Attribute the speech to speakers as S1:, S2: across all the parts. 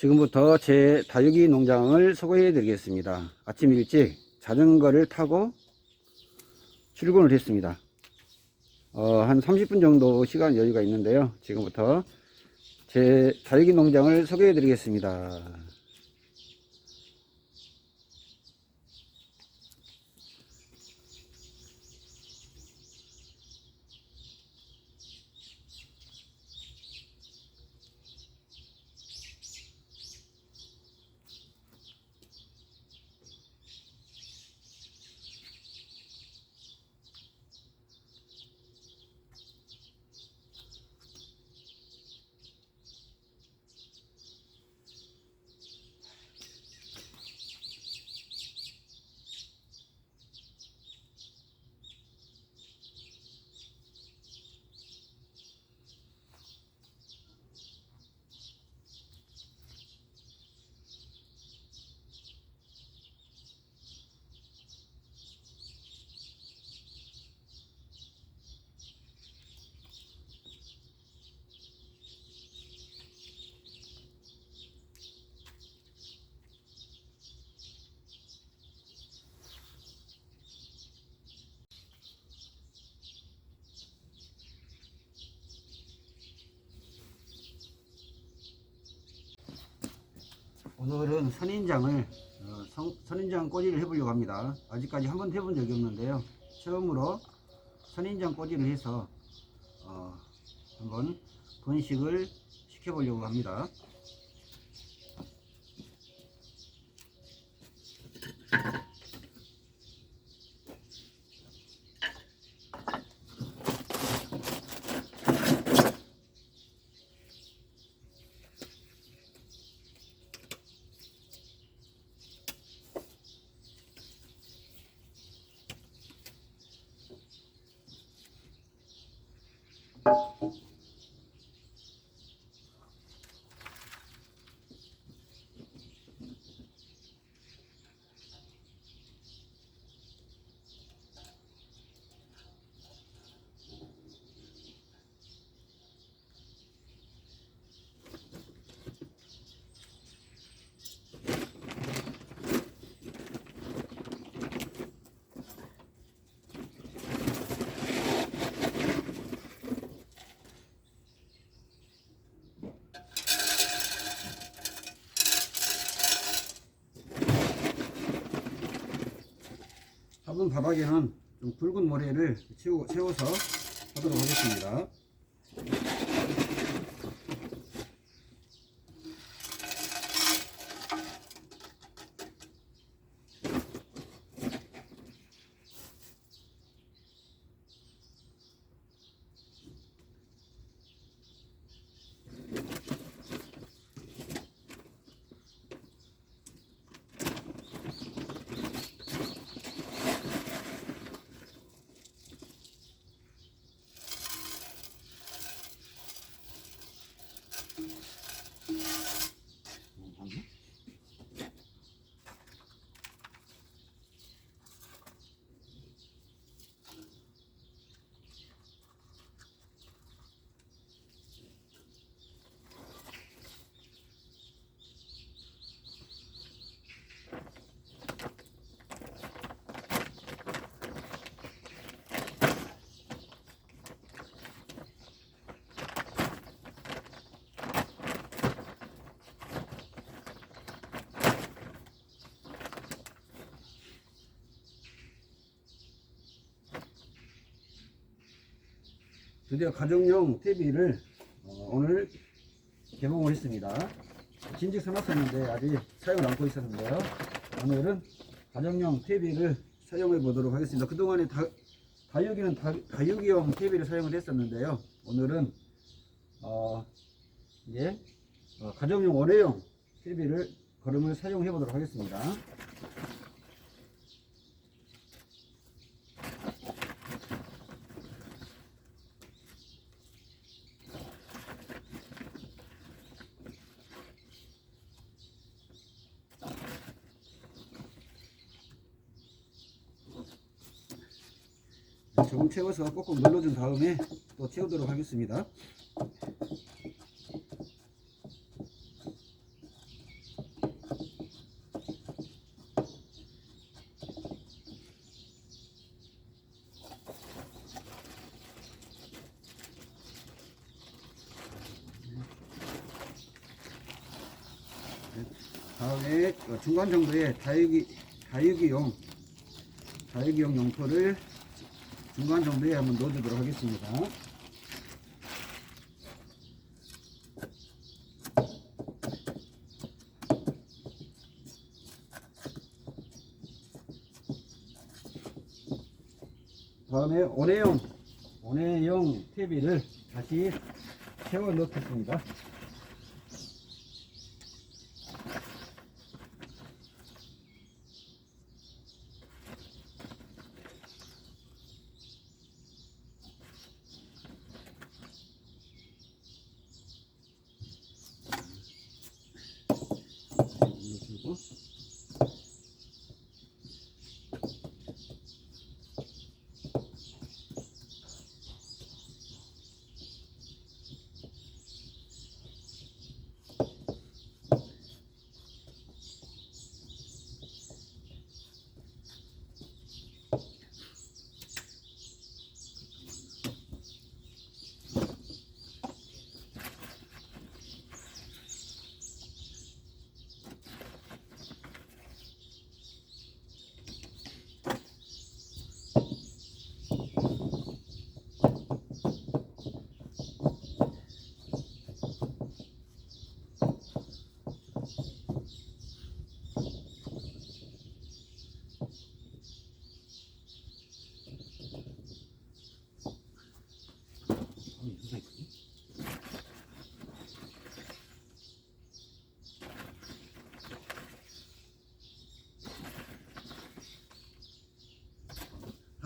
S1: 지금부터 제 다육이 농장을 소개해 드리겠습니다. 아침 일찍 자전거를 타고 출근을 했습니다. 어, 한 30분 정도 시간 여유가 있는데요. 지금부터 제 다육이 농장을 소개해 드리겠습니다. 오늘은 선인장을 어, 성- 선인장 꼬지를 해보려고 합니다. 아직까지 한 번도 해본 적이 없는데요. 처음으로 선인장 꼬지를 해서 어, 한번 번식을 시켜보려고 합니다. 화분 바닥에는 좀 굵은 모래를 채워서 하도록 하겠습니다. 드디어 가정용 TV를 어, 오늘 개봉을 했습니다. 진즉 사놨었는데 아직 사용을 안고 있었는데요. 오늘은 가정용 TV를 사용해 보도록 하겠습니다. 그동안에 다, 다육이는 다, 다육이용 TV를 사용을 했었는데요. 오늘은 어, 이제 어, 가정용 원래용 TV를 걸음을 사용해 보도록 하겠습니다. 조금 채워서 꼭꼭 눌러준 다음에 또 채우도록 하겠습니다. 다음에 중간 정도에 다육이 다육이용 다육이용 용토를 중간 정도에 한번 넣어주도록 하겠습니다. 다음에 온해용 온해용 TV를 다시 채워 넣겠습니다.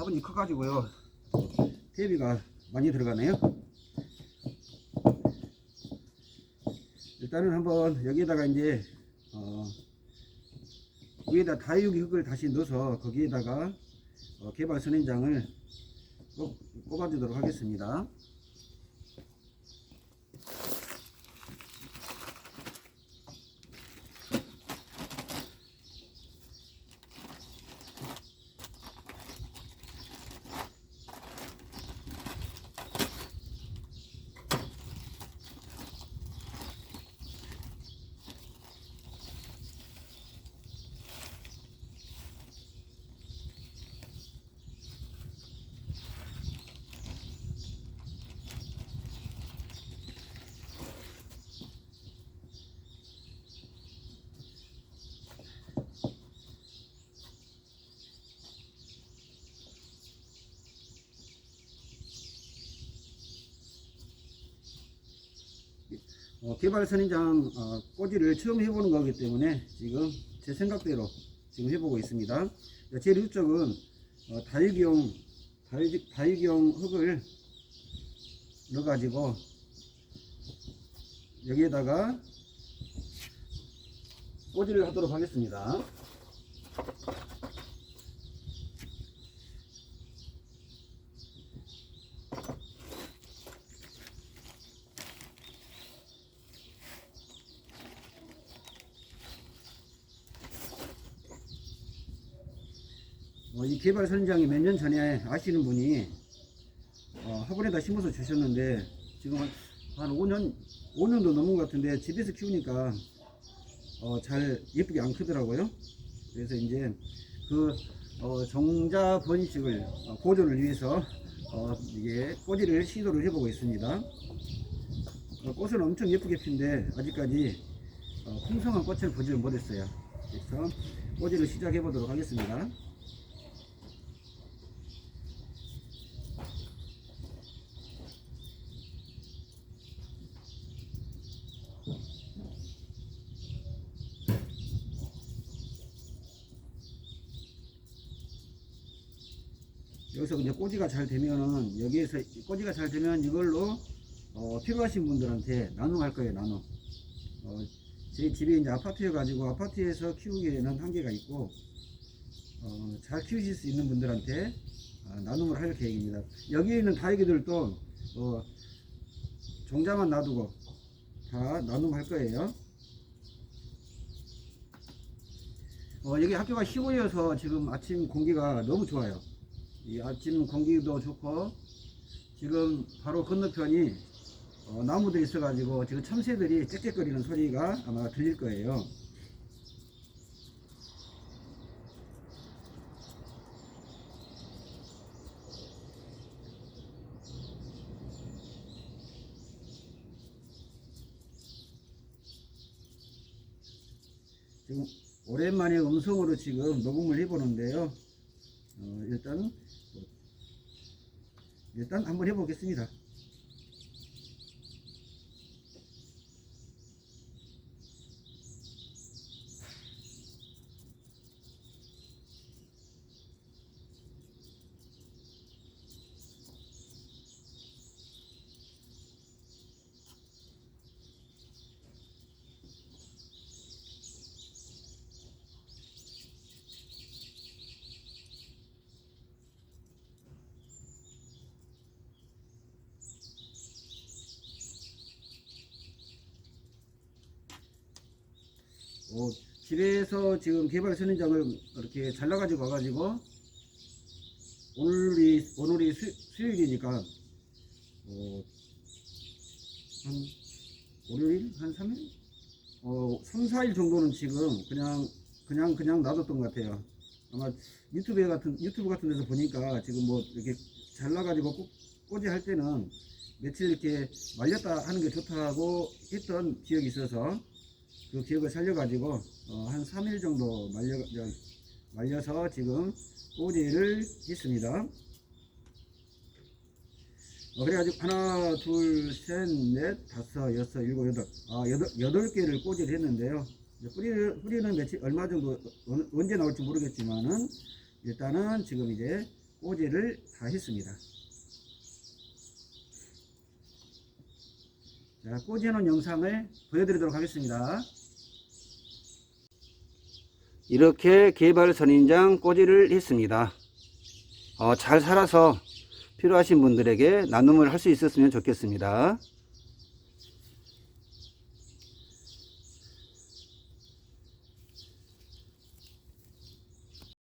S1: 화분이 커가지고요. 대비가 많이 들어가네요. 일단은 한번 여기에다가 이제 어, 위에다 다육이 흙을 다시 넣어서 거기에다가 어, 개발 선인장을 꼽, 꼽아주도록 하겠습니다. 어, 개발 선인장 어, 꼬지를 처음 해보는 거기 때문에 지금 제 생각대로 지금 해보고 있습니다. 제일 위쪽은 어, 다육용 다육, 다육용 흙을 넣어가지고 여기에다가 꼬지를 하도록 하겠습니다. 어, 이 개발 선인장이 몇 년 전에 아시는 분이 어, 화분에다 심어서 주셨는데 지금 한, 한 5년 5년도 넘은 것 같은데 집에서 키우니까 어, 잘 예쁘게 안 크더라고요. 그래서 이제 그 어, 정자 번식을 어, 보존을 위해서 어, 이게 꼬지를 시도를 해보고 있습니다. 어, 꽃은 엄청 예쁘게 핀데 아직까지 어, 풍성한 꽃을 보지를 못했어요. 그래서 꼬지를 시작해 보도록 하겠습니다. 여기서 이제 꼬지가 잘 되면은 여기에서 꼬지가 잘 되면 이걸로 어, 필요하신 분들한테 나눔할 거예요 나눔. 어, 제 집이 이제 아파트여 가지고 아파트에서 키우기에는 한계가 있고 어, 잘 키우실 수 있는 분들한테 어, 나눔을 할 계획입니다. 여기에 있는 다육이들도 어, 종자만 놔두고 다 나눔할 거예요. 어, 여기 학교가 시골이어서 지금 아침 공기가 너무 좋아요. 이 아침 공기도 좋고 지금 바로 건너편이 어, 나무도 있어가지고 지금 참새들이 짹짹거리는 소리가 아마 들릴 거예요. 지금 오랜만에 음성으로 지금 녹음을 해보는데요. 어, 일단 일단 한번 해보겠습니다. 어, 집에서 지금 개발 선인장을 이렇게 잘라가지고 와가지고 오늘이 오늘이 수, 수요일이니까 어, 한 월요일 한 3일 어 3, 4일 정도는 지금 그냥 그냥 그냥 놔뒀던 것 같아요. 아마 유튜브 같은 유튜브 같은 데서 보니까 지금 뭐 이렇게 잘라가지고 꽂- 꽂이 할 때는 며칠 이렇게 말렸다 하는 게 좋다고 했던 기억이 있어서 그 기억을 살려가지고 어, 한 3일 정도 말려, 저, 말려서 지금 꼬지를 했습니다. 어, 그래가지고 하나, 둘, 셋, 넷, 다섯, 여섯, 일곱, 여덟, 아 여덟, 여덟 개를 꼬지를 했는데요. 뿌리를, 뿌리는 며칠 얼마 정도 어- 언제 나올지 모르겠지만은 일단은 지금 이제 꼬지를 다 했습니다. 자, 꼬지 해놓은 영상을 보여드리도록 하겠습니다. 이렇게 개발 선인장 꼬지를 했습니다. 어, 잘 살아서 필요하신 분들에게 나눔을 할 수 있었으면 좋겠습니다.